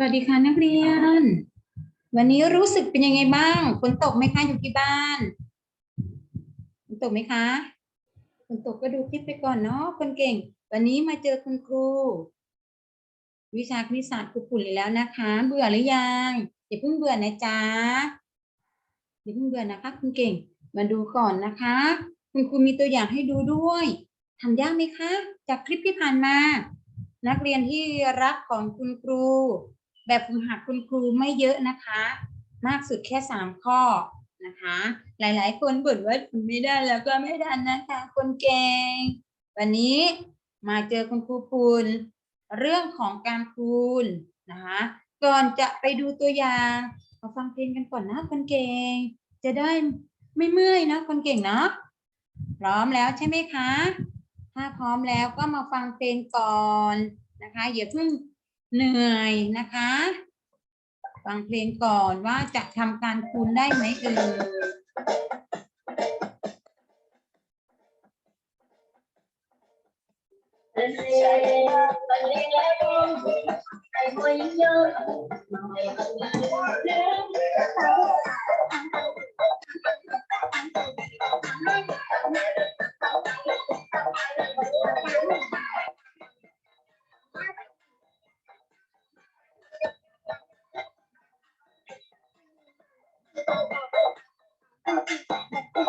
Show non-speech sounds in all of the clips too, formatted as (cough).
สวัสดีค่ะนักเรียน วันนี้รู้สึกเป็นยังไงบ้างฝนตกไหมคะอยู่ที่บ้านฝนตกไหมคะฝนตกก็ดูคลิปไปก่อนเนาะคนเก่ง วันนี้มาเจอคุณครู วิชาคณิตศาสตร์ครูปุ่นอีกแล้วนะคะ เบื่อหรือยังอย่าเพิ่งเบื่อนะจ๊ะอย่าเพิ่งเบื่อนะคะคุณเก่ง มาดูก่อนนะคะ คุณครูมีตัวอย่างให้ดูด้วยทำยากไหมคะ จากคลิปที่ผ่านมา นักเรียนที่รักของคุณครู แบบฝึกหัดคุณครูไม่เยอะนะคะ มากสุดแค่สามข้อนะคะ หลายๆ คนบ่นว่าไม่ได้แล้วก็ไม่ทันนะคะ คนเก่งวันนี้มาเจอคุณครูปูนเรื่องของการคูณนะคะก่อนจะไปดูตัวอย่างมาฟังเพลงกันก่อนนะคนเก่ง จะได้ไม่เมื่อยนะคนเก่งเนาะพร้อมแล้วใช่ไหมคะ ถ้าพร้อมแล้วก็มาฟังเพลงก่อนนะคะอย่าเพิ่ง เหนื่อยนะคะ ฟังเพลงก่อนว่าจะทำการคูณได้ไหมเอ่ย Hãy Thank (laughs) you.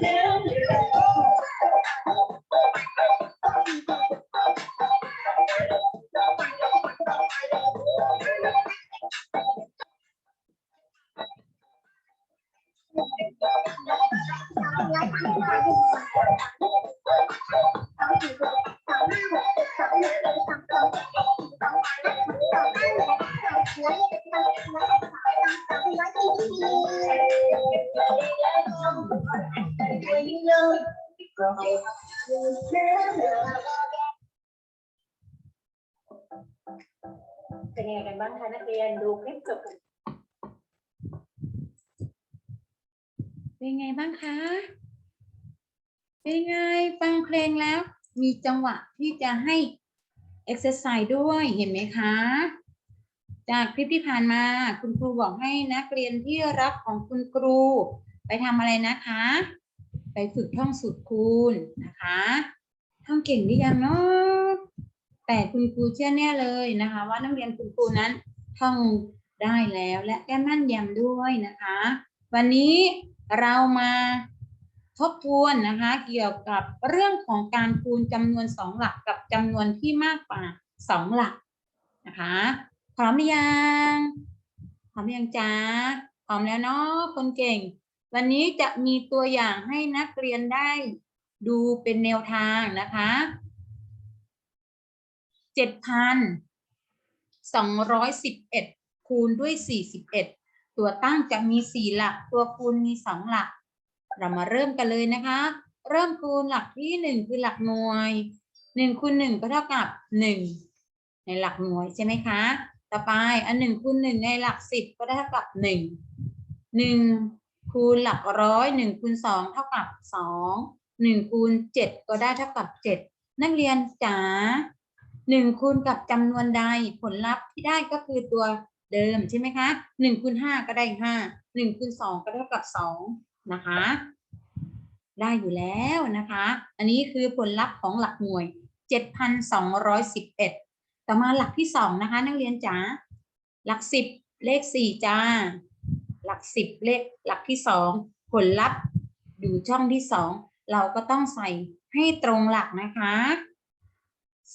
Yeah. เป็นยังไงกันบ้างคะนักเรียนดูคลิปจบเป็นไงบ้างคะ เป็นไงฟังเพลงแล้ว มีจังหวะที่จะให้เอ็กซ์ไซส์ด้วยเห็นไหมคะ จากคลิปที่ผ่านมาคุณครูบอกให้นักเรียนที่รักของคุณครู ไปทำอะไรนะคะ ไปฝึกท่องสูตรคูณนะคะท่องเก่งหรือยังเนาะแต่คุณครูเชื่อแน่เลยนะคะ ว่านักเรียนคุณครูนั้นท่องได้แล้วและแก้มั่นยำด้วยนะคะ วันนี้เรามาทบทวนนะคะ เกี่ยวกับเรื่องของการคูณจำนวนสองหลักกับจำนวนที่มากกว่าสองหลักนะคะพร้อมหรือยังพร้อมหรือยังจ๊ะพร้อมแล้วเนาะคนเก่ง วันนี้จะมีตัวอย่างให้นักเรียนได้ดูเป็นแนวทางนะคะเจ็ดพันสองร้อยสิบเอ็ดคูณด้วยสี่สิบเอ็ดตัวตั้งจะมีสี่หลัก ตัวคูณมีสองหลัก เรามาเริ่มกันเลยนะคะ เริ่มคูณหลักที่หนึ่งคือหลักหน่วยหนึ่งคูณหนึ่งก็เท่ากับหนึ่งในหลักหน่วยใช่ไหมคะ ต่อไปอันหนึ่งคูณหนึ่งในหลักสิบก็ได้เท่ากับหนึ่งหนึ่ง คูณหลักร้อยหนึ่งคูณสองเท่ากับสองหนึ่งคูณเจ็ดก็ได้เท่ากับเจ็ดนักเรียนจ๋าหนึ่งคูณกับจำนวนใดผลลัพธ์ที่ได้ก็คือตัวเดิมใช่ไหมคะหนึ่งคูณห้าก็ได้ห้าหนึ่งคูณสองก็เท่ากับสองนะคะ ได้อยู่แล้วนะคะ อันนี้คือผลลัพธ์ของหลักหน่วย 7,211 ต่อมาหลักที่สองนะคะ นักเรียนจ๋าหลักสิบเลขสี่จ้า หลักสิบเลขหลักที่สองผลลัพธ์อยู่ช่องที่สองเราก็ต้องใส่ให้ตรงหลักนะคะ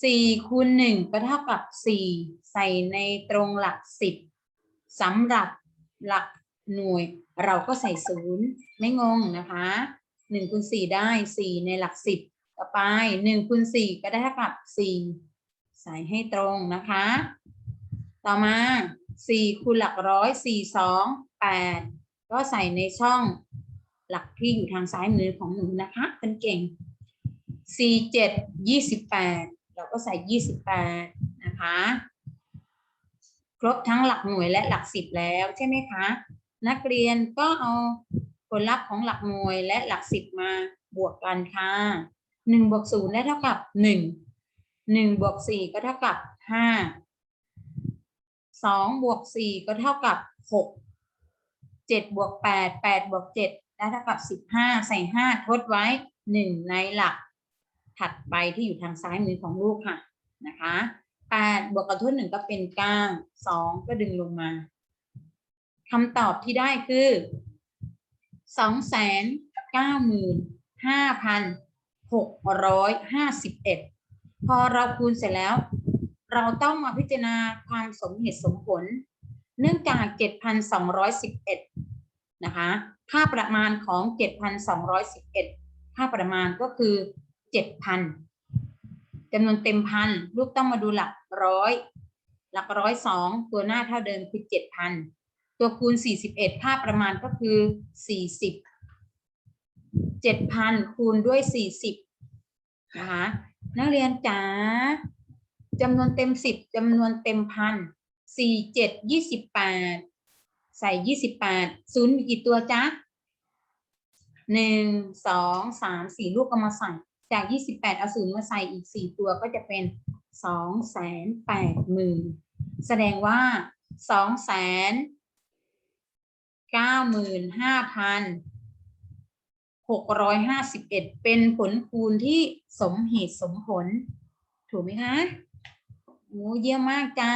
สี่คูณหนึ่งก็เท่ากับสี่ใส่ในตรงหลักสิบสำหรับหลักหน่วย เราก็ใส่ศูนย์ไม่งงนะคะหนึ่งคูณสี่ได้สี่ในหลักสิบต่อไปหนึ่งคูณสี่ก็ได้เท่ากับสี่ใส่ให้ตรงนะคะ ต่อมา สี่คูณหลักร้อยสี่สองแปดก็ใส่ในช่องหลักที่อยู่ทางซ้ายมือของหนูนะคะเป็นเก่งสี่เจ็ดยี่สิบแปดเราก็ใส่ยี่สิบแปดนะคะ ครบทั้งหลักหน่วยและหลักสิบแล้วใช่ไหมคะ นักเรียนก็เอาผลลัพธ์ของหลักหน่วยและหลักสิบมาบวกกันค่ะหนึ่งบวกศูนย์ได้เท่ากับหนึ่งหนึ่งบวกสี่ก็เท่ากับห้า สองบวกสี่ก็เท่ากับหกเจ็ดบวกแปดแปดบวกเจ็ดได้เท่ากับสิบห้าใส่ห้าทดไว้หนึ่งในหลัก ถัดไปที่อยู่ทางซ้ายมือของลูกค่ะนะคะแปดบวกกับทดหนึ่งก็เป็นเก้าสองก็ดึงลงมาคำตอบที่ได้คือสองแสนเก้าหมื่นห้าพันหกร้อยห้าสิบเอ็ดพอเราคูณเสร็จแล้ว เราต้องมาพิจารณาความสมเหตุสมผล เนื่องจากเจ็ดพันสองร้อยสิบเอ็ดนะคะ ค่าประมาณของเจ็ดพันสองร้อยสิบเอ็ดค่าประมาณก็คือเจ็ดพันจำนวนเต็มพันลูกต้องมาดูหลักร้อย หลักร้อยสองตัวหน้าเท่าเดิมคือเจ็ดพันตัวคูณ 41 ค่าประมาณก็คือ 40 7,000 คูณด้วย 40 นะคะ นักเรียนจ๋า จำนวนเต็ม10จำนวนเต็มพัน47 28ใส่28ศูนย์มีกี่ตัวจ๊ะ1 2 3 4ลูกก็มาใส่จาก28เอาศูนย์มาใส่อีก4ตัวก็จะเป็น2 8 0 0 0 0แปดหมื่นแสดงว่า2แสนเก้าหมื่นห้าพันหกร้อยห้าสิบเอ็ดเป็นผลคูณที่สมเหตุสมผล ถูกไหมคะ โอ้เยี่ยมมากจ้า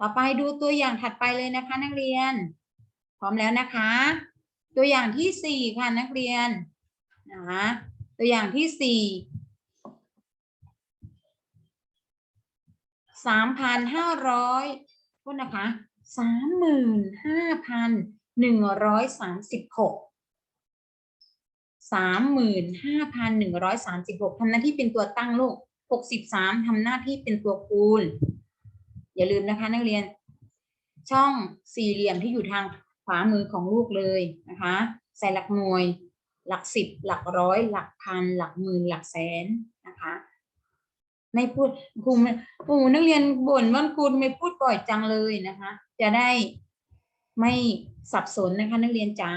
ต่อไปดูตัวอย่างถัดไปเลยนะคะ นักเรียน พร้อมแล้วนะคะ ตัวอย่างที่สี่ค่ะนักเรียนนะคะตัวอย่างที่สี่สามพันห้าร้อยโทษนะคะสามหมื่นห้าพันหนึ่งร้อยสามสิบหกสามหมื่นห้าพันหนึ่งร้อยสามสิบหกทำหน้าที่เป็นตัวตั้งลูก หกสิบสามทำหน้าที่เป็นตัวคูณ อย่าลืมนะคะนักเรียน ช่องสี่เหลี่ยมที่อยู่ทางขวามือของลูกเลยนะคะ ใส่หลักหน่วย หลักสิบ หลักร้อย หลักพัน หลักหมื่น หลักแสนนะคะ ไม่พูดครูไม่โอ้นักเรียนบ่นว่าครูไม่พูดบ่อยจังเลยนะคะ จะได้ไม่สับสนนะคะ นักเรียนจ๋า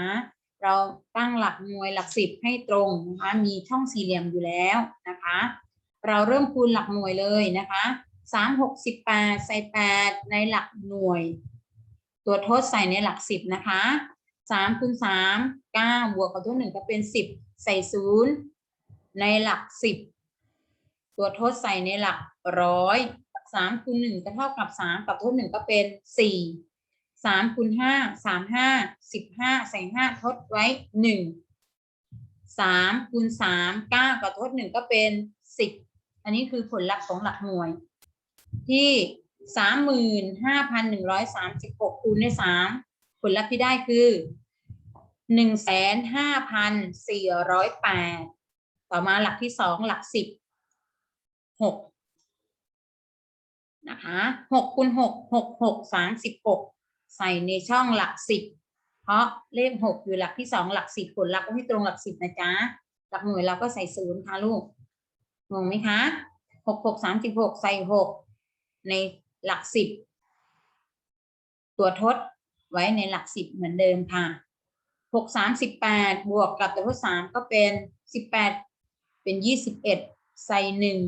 เราตั้งหลักหน่วยหลักสิบให้ตรงนะคะ มีช่องสี่เหลี่ยมอยู่แล้วนะคะ เราเริ่มคูณหลักหน่วยเลยนะคะสามหกสิบแปดใส่แปดในหลักหน่วย ตัวทดใส่ในหลักสิบนะคะสามคูณสามเก้าบวกกับตัวหนึ่งก็เป็นสิบใส่ศูนย์ในหลักสิบตัวทดใส่ในหลักร้อยสามคูณหนึ่งก็เท่ากับสามกับทดหนึ่งก็เป็นสี่สามคูณห้าสามห้าสิบห้าใส่ห้าทดไว้หนึ่งสามคูณสามเก้ากับทดหนึ่งก็เป็นสิบ อันนี้คือผลลัพธ์ของหลักหน่วย ที่สามหมื่นห้าพันหนึ่งร้อยสามสิบหกคูณด้วยสามผลลัพธ์ที่ได้คือหนึ่งแสนห้าพันสี่ร้อยแปดต่อมาหลักที่สองหลักสิบหกนะคะหกคูณหกหกหกสามสิบหกใส่ในช่องหลักสิบเพราะเลขหกอยู่หลักที่สองหลักสิบผลลัพธ์ก็ให้ตรงหลักสิบนะจ๊ะหลักหน่วยเราก็ใส่ศูนย์ค่ะลูก งงไหมคะหกหกสามสิบหกใส่หกในหลักสิบ ตัวทดไว้ในหลักสิบเหมือนเดิมค่ะหกสามสิบแปดบวกกับตัวทดสามก็เป็นสิบแปดเป็นยี่สิบเอ็ดใส่หนึ่ง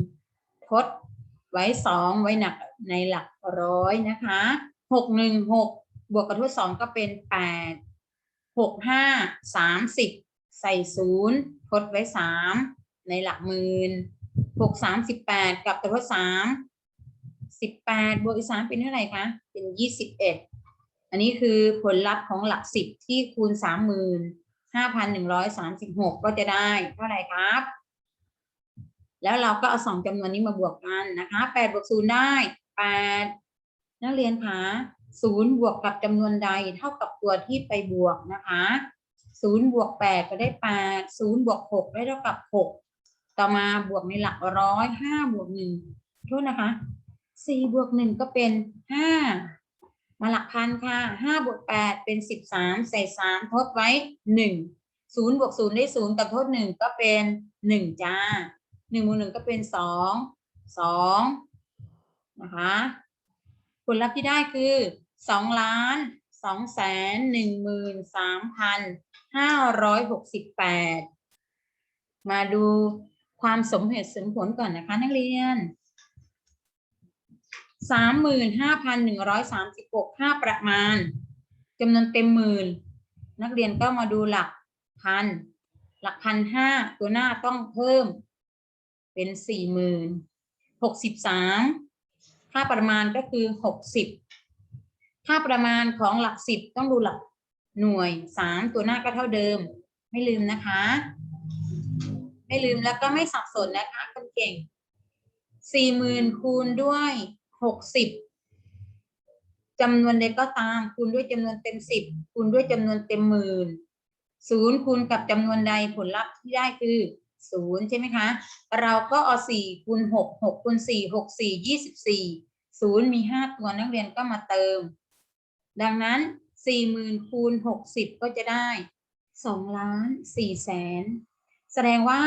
ทดไว้สองไว้หนักในหลักร้อยนะคะหกหนึ่งหกบวกกับทดสองก็เป็นแปดหกห้าสามสิบใส่ศูนย์ทดไว้สามในหลักหมื่น หกสามสิบแปดกับตัวทดสามสิบแปดบวกอีกสามเป็นเท่าไหร่คะเป็นยี่สิบเอ็ดอันนี้คือผลลัพธ์ของหลักสิบที่คูณสามหมื่นห้าพันหนึ่งร้อยสามสิบหกก็จะได้เท่าไหร่ครับ แล้วเราก็เอาสองจำนวนนี้มาบวกกันนะคะแปดบวกศูนย์ได้แปดนักเรียนคะศูนย์บวกกับจำนวนใดเท่ากับตัวที่ไปบวกนะคะศูนย์บวกแปดก็ได้แปดศูนย์บวกหกได้เท่ากับหก ต่อมาบวกในหลักร้อยห้าบวกหนึ่งโทษนะคะสี่บวกหนึ่งก็เป็นห้ามาหลักพันค่ะห้าบวกแปดเป็นสิบสามใส่สามทดไว้หนึ่งศูนย์บวกศูนย์ได้ศูนย์กับทดหนึ่งก็เป็นหนึ่งจ้าหนึ่งบวกหนึ่งก็เป็นสองสองนะคะผลลัพธ์ที่ได้คือสองล้านสองแสนหนึ่งหมื่นสามพันห้าร้อยหกสิบแปดมาดู ความสมเหตุสมผลก่อนนะคะนักเรียนสามหมื่นห้าพันหนึ่งร้อยสามสิบหกค่าประมาณจำนวนเต็มหมื่น นักเรียนก็มาดูหลักพัน หลักพันห้าตัวหน้าต้องเพิ่มเป็นสี่หมื่นหกสิบสามค่าประมาณก็คือหกสิบค่าประมาณของหลักสิบต้องดูหลักหน่วยสามตัวหน้าก็เท่าเดิม ไม่ลืมนะคะ ไม่ลืมแล้วก็ไม่สับสนนะคะ คนเก่งสี่หมื่นคูณด้วยหกสิบจำนวนใดก็ตามคูณด้วยจำนวนเต็มสิบคูณด้วยจำนวนเต็มหมื่นศูนย์คูณกับจำนวนใดผลลัพธ์ที่ได้คือศูนย์ใช่ไหมคะ เราก็เอาสี่คูณหกหกคูณสี่หกสี่ยี่สิบสี่ศูนย์มีห้าตัวนักเรียนก็มาเติม ดังนั้นสี่หมื่นคูณหกสิบก็จะได้สองล้านสี่แสน แสดงว่า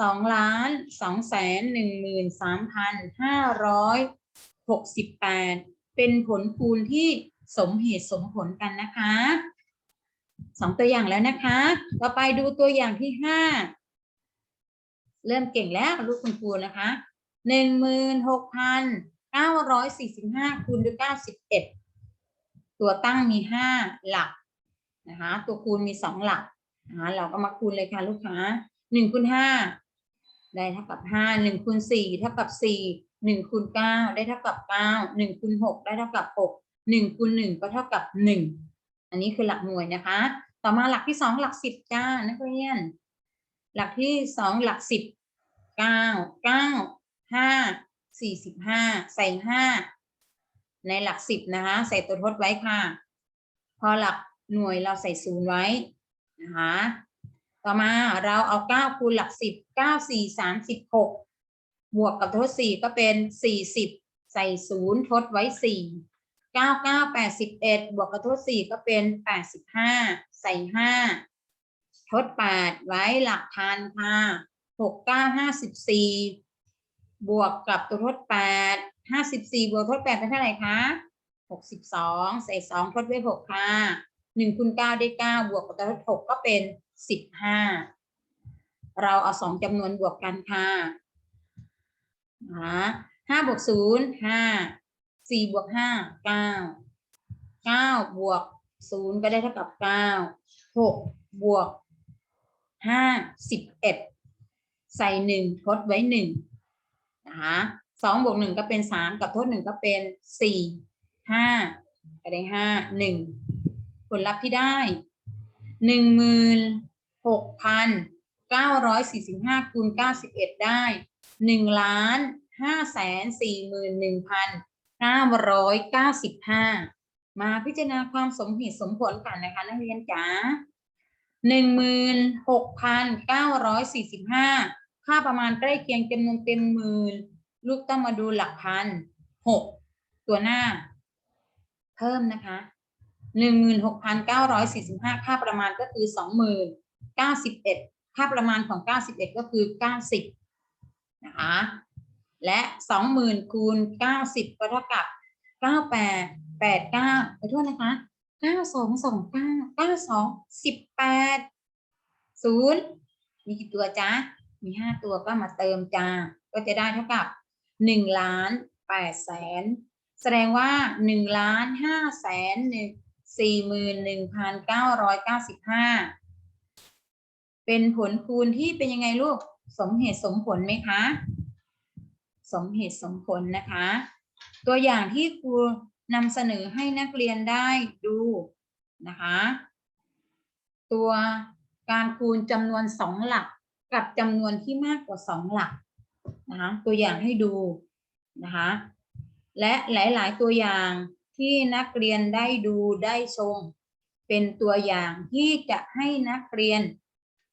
สองล้านสองแสนหนึ่งหมื่นสามพันห้าร้อยหกสิบแปดเป็นผลคูณที่สมเหตุสมผลกันนะคะสองตัวอย่างแล้วนะคะ ต่อไปดูตัวอย่างที่ห้าเริ่มเก่งแล้วลูกคุณครูนะคะหนึ่งหมื่นหกพันเก้าร้อยสี่สิบห้าคูณด้วยเก้าสิบเอ็ดตัวตั้งมีห้าหลักนะคะ ตัวคูณมีสองหลัก นะคะเราก็มาคูณเลยค่ะลูกค้าหนึ่งคูณห้าได้เท่ากับห้าหนึ่งคูณสี่เท่ากับสี่หนึ่งคูณเก้าได้เท่ากับเก้าหนึ่งคูณหกได้เท่ากับหกหนึ่งคูณหนึ่งก็เท่ากับหนึ่งอันนี้คือหลักหน่วยนะคะ ต่อมาหลักที่สองหลักสิบจ้านักเรียน หลักที่สองหลักสิบเก้าเก้าห้าสี่สิบห้าใส่ห้าในหลักสิบนะคะ ใส่ตัวทดไว้ค่ะ พอหลักหน่วยเราใส่ศูนย์ไว้ นะคะต่อมาเราเอาเก้าคูณหลักสิบเก้าสี่สามสิบหกบวกกับทดสี่ก็เป็นสี่สิบใส่ศูนย์ทดไว้สี่เก้าเก้าแปดสิบเอ็ดบวกกับทดสี่ก็เป็นแปดสิบห้าใส่ห้าทดแปดไว้หลักพันค่ะหกเก้าห้าสิบสี่บวกกับตัวทดแปดห้าสิบสี่บวกทดแปดเป็นเท่าไหร่คะหกสิบสองใส่สองทดไว้หกค่ะ หนึ่งคูณเก้าได้เก้าบวกกับตัวทดหกก็เป็นสิบห้าเราเอาสองจำนวนบวกกันค่ะนะห้าบวกศูนย์ห้าสี่บวกห้าเก้าเก้าบวกศูนย์ก็ได้เท่ากับเก้าหกบวกห้าสิบเอ็ดใส่หนึ่งทดไว้หนึ่งนะคะสองบวกหนึ่งก็เป็นสามกับทดหนึ่งก็เป็นสี่ห้าก็ได้ห้าหนึ่ง ผลลัพธ์ที่ได้หนึ่งหมื่นหกพันเก้าร้อยสี่สิบห้าคูณเก้าสิบเอ็ดได้หนึ่งล้านห้าแสนสี่หมื่นหนึ่งพันห้าร้อยเก้าสิบห้ามาพิจารณาความสมเหตุสมผลกันนะคะนักเรียนจ๋าหนึ่งหมื่นหกพันเก้าร้อยสี่สิบห้าค่าประมาณใกล้เคียงจำนวนเต็มหมื่นลูกต้องมาดูหลักพันหกตัวหน้า เพิ่มนะคะ หนึ่งหมื่นหกพันเก้าร้อยสี่สิบห้าค่าประมาณก็คือสองหมื่นเก้าสิบเอ็ดค่าประมาณของเก้าสิบเอ็ดก็คือเก้าสิบนะคะ และสองหมื่นคูณเก้าสิบก็เท่ากับเก้าแปดแปดเก้าขอโทษนะคะเก้าสองสองเก้าเก้าสองสิบแปดศูนย์มีกี่ตัวจ๊ะ มีห้าตัวก็มาเติมจ้า ก็จะได้เท่ากับหนึ่งล้านแปดแสนแสดงว่าหนึ่งล้านห้าแสนห นึ่งสี่หมื่นหนึ่งพันเก้าร้อยเก้าสิบห้าเป็นผลคูณที่เป็นยังไงลูก สมเหตุสมผลไหมคะ สมเหตุสมผลนะคะ ตัวอย่างที่ครูนำเสนอให้นักเรียนได้ดูนะคะ ตัวการคูณจำนวนสองหลักกับจำนวนที่มากกว่าสองหลักนะคะ ตัวอย่างให้ดูนะคะ และหลาย ๆ ตัวอย่าง ที่นักเรียนได้ดูได้ชม เป็นตัวอย่างที่จะให้นักเรียน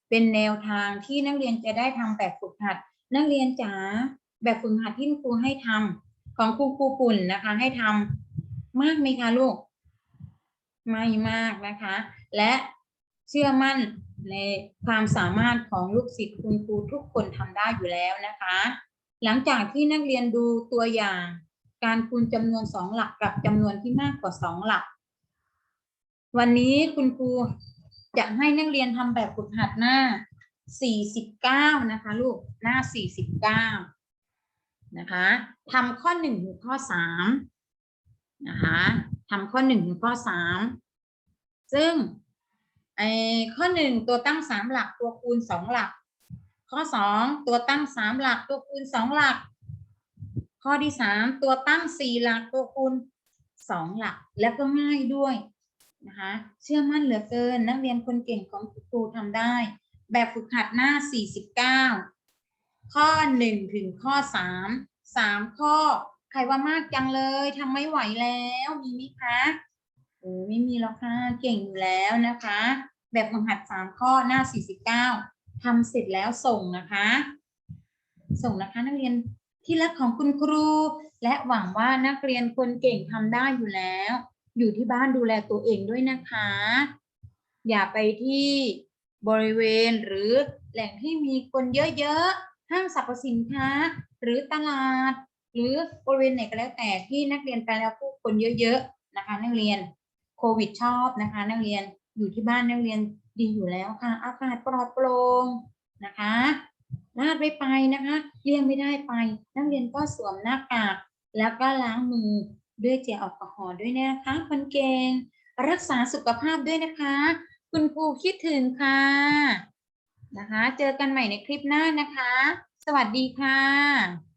เป็นแนวทางที่นักเรียนจะได้ทำแบบฝึกหัด นักเรียนจ๋าแบบฝึกหัดที่ครูให้ทำของครูครูปุ่นนะคะ ให้ทำมากไหมคะลูก ไม่มากนะคะ และเชื่อมั่นในความสามารถของลูกศิษย์คุณครูทุกคนทำได้อยู่แล้วนะคะ หลังจากที่นักเรียนดูตัวอย่าง การคูณจำนวนสองหลักกับจำนวนที่มากกว่าสองหลัก วันนี้คุณครูจะให้นักเรียนทำแบบฝึกหัดหน้า 49 นะคะลูกหน้า 49 นะคะทำข้อ1ถึงข้อ3นะคะทำข้อ1ถึงข้อ 3 ซึ่งไอ้ข้อ 1 ตัวตั้ง 3 หลักตัวคูณ 2 หลัก ข้อ 2 ตัวตั้ง 3 หลักตัวคูณ 2 หลัก ข้อที่3ตัวตั้ง4หลักตัวคูณ2หลักแล้วก็ง่ายด้วยนะคะเชื่อมั่นเหลือเกิน นักเรียนคนเก่งของครูทำได้ แบบฝึกหัดหน้า 49 ข้อ 1 ถึงข้อ 3 3 ข้อ ใครว่ามากจังเลยทำไม่ไหวแล้วมีไหมคะโอ้ไม่มีแล้วค่ะเก่งอยู่แล้วนะคะ แบบฝึกหัด 3 ข้อหน้า 49ทำเสร็จแล้วส่งนะคะ ส่งนะคะนักเรียน ที่รักของคุณครู และหวังว่านักเรียนคนเก่งทำได้อยู่แล้ว อยู่ที่บ้านดูแลตัวเองด้วยนะคะ อย่าไปที่บริเวณหรือแหล่งที่มีคนเยอะๆห้างสรรพสินค้า หรือตลาด หรือบริเวณไหนก็แล้วแต่ที่นักเรียนไปแล้วผู้คนเยอะๆนะคะ นักเรียนโควิดชอบนะคะ นักเรียนอยู่ที่บ้านนักเรียนดีอยู่แล้วค่ะ อากาศปลอดโปร่งนะคะ ลาดไม่ไปนะคะเลี่ยงไม่ได้ไป นักเรียนก็สวมหน้ากากแล้วก็ล้างมือด้วยเจลแอลกอฮอล์ด้วยนะคะคนเก่งรักษาสุขภาพด้วยนะคะ คุณครูคิดถึงค่ะนะคะ เจอกันใหม่ในคลิปหน้านะคะ สวัสดีค่ะ